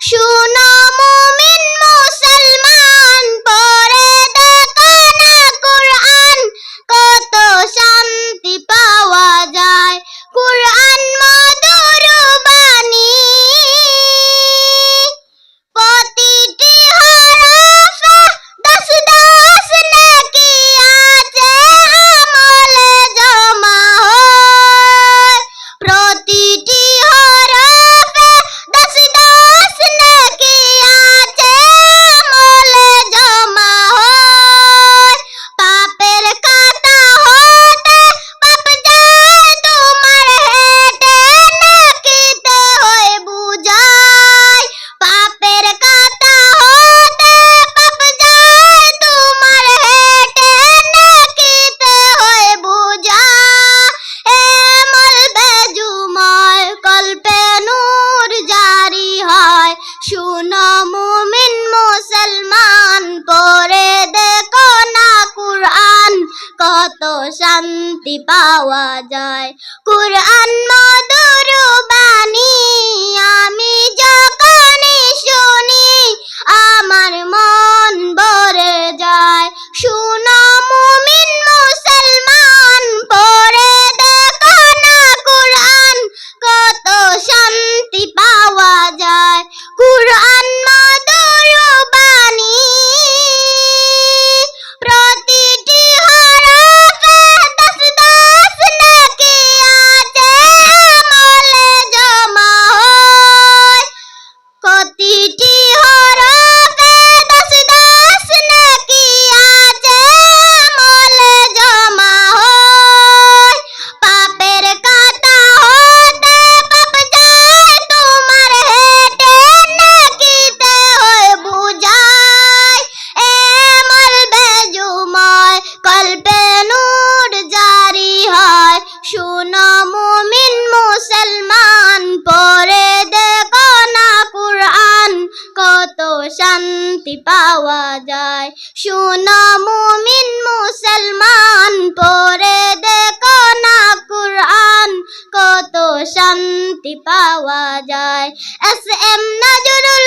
শুনো পাওয়া যায়। কোরআন শান্তি পাওয়া যায়। শুনো মুমিন মুসলমান পরে দেখো না কুরআন, কত শান্তি পাওয়া যায়। S M Nazrul